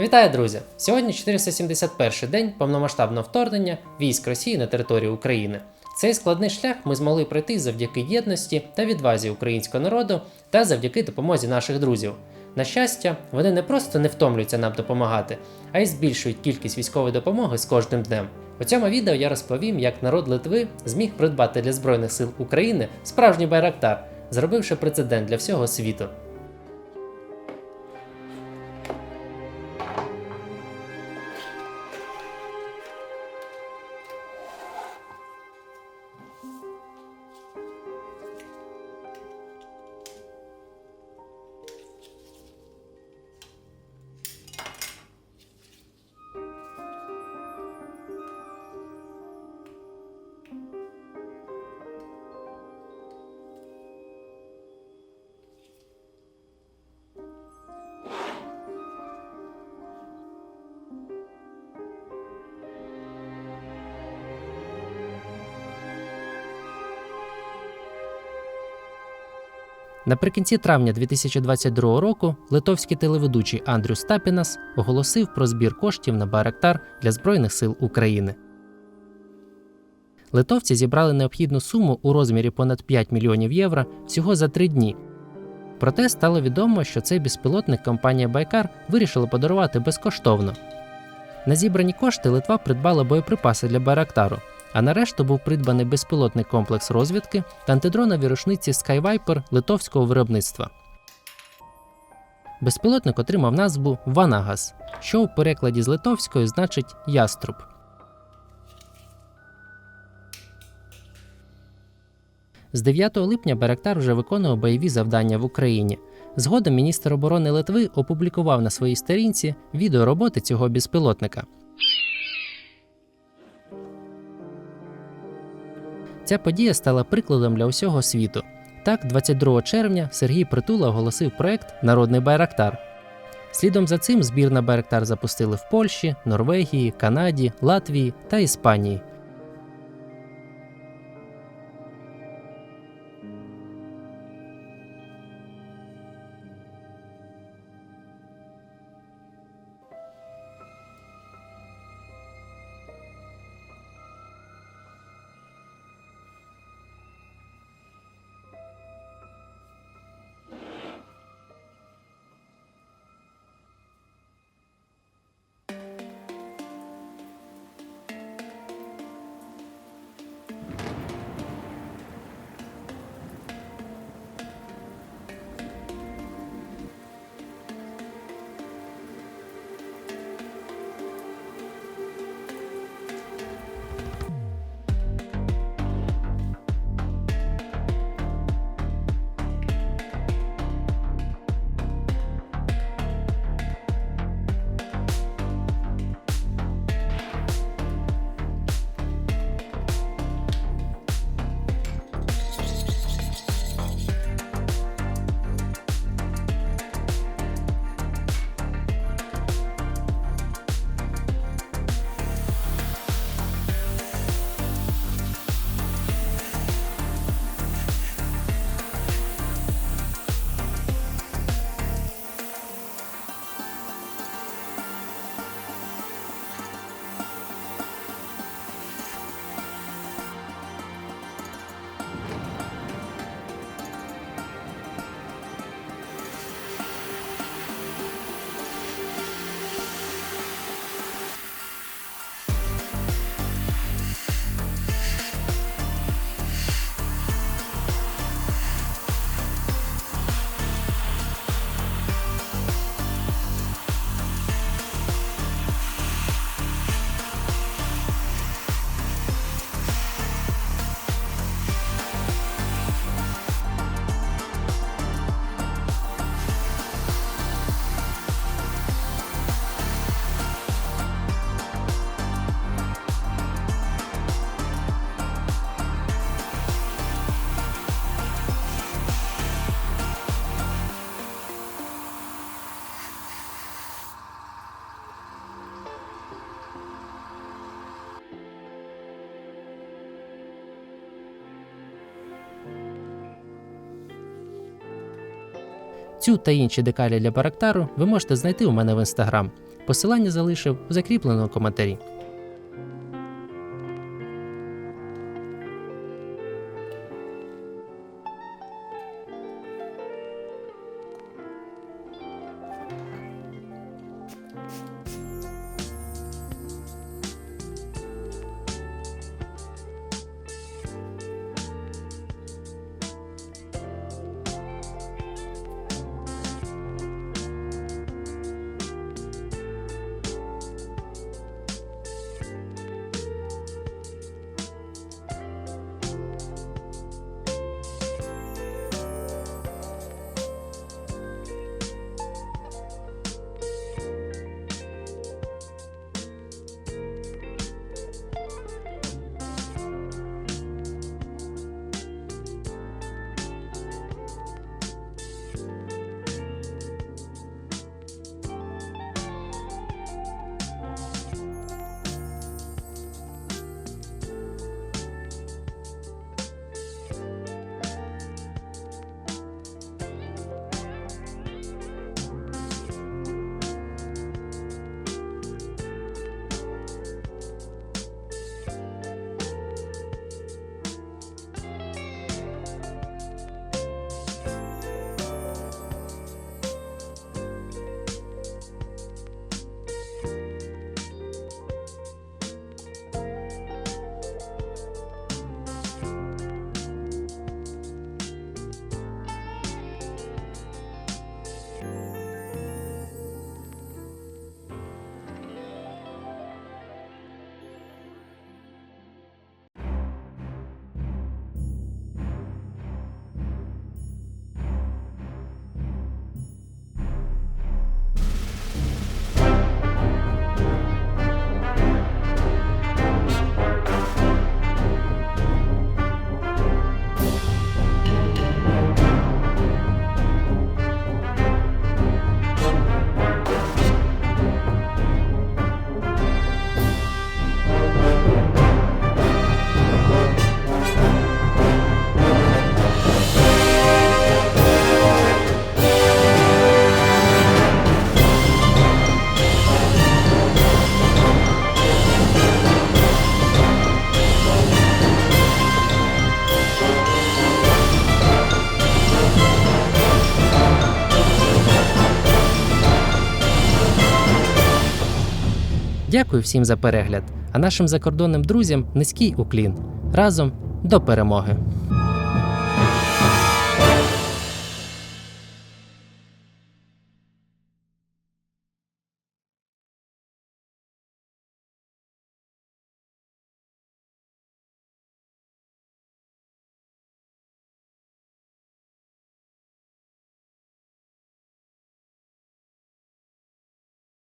Вітаю, друзі! Сьогодні 471 день повномасштабного вторгнення військ Росії на територію України. Цей складний шлях ми змогли пройти завдяки єдності та відвазі українського народу та завдяки допомозі наших друзів. На щастя, вони не просто не втомлюються нам допомагати, а й збільшують кількість військової допомоги з кожним днем. У цьому відео я розповім, як народ Литви зміг придбати для Збройних сил України справжній байрактар, зробивши прецедент для всього світу. Наприкінці травня 2022 року литовський телеведучий Андрю Стапінас оголосив про збір коштів на Байрактар для Збройних сил України. Литовці зібрали необхідну суму у розмірі понад 5 мільйонів євро всього за три дні. Проте стало відомо, що цей безпілотник компанія Байкар вирішила подарувати безкоштовно. На зібрані кошти Литва придбала боєприпаси для Байрактару, а на решту був придбаний безпілотний комплекс розвідки та антидронові рушниці Skyviper литовського виробництва. Безпілотник отримав назву Ванагас, що у перекладі з литовської значить яструб. З 9 липня Байрактар вже виконував бойові завдання в Україні. Згодом міністр оборони Литви опублікував на своїй сторінці відео роботи цього безпілотника. Ця подія стала прикладом для усього світу. Так, 22 червня Сергій Притула оголосив проект Народний Байрактар. Слідом за цим збір на Байрактар запустили в Польщі, Норвегії, Канаді, Латвії та Іспанії. Цю та інші декалі для Барактару ви можете знайти у мене в інстаграм. Посилання залишив у закріпленому коментарі. Дякую всім за перегляд, а нашим закордонним друзям низький уклін. Разом до перемоги!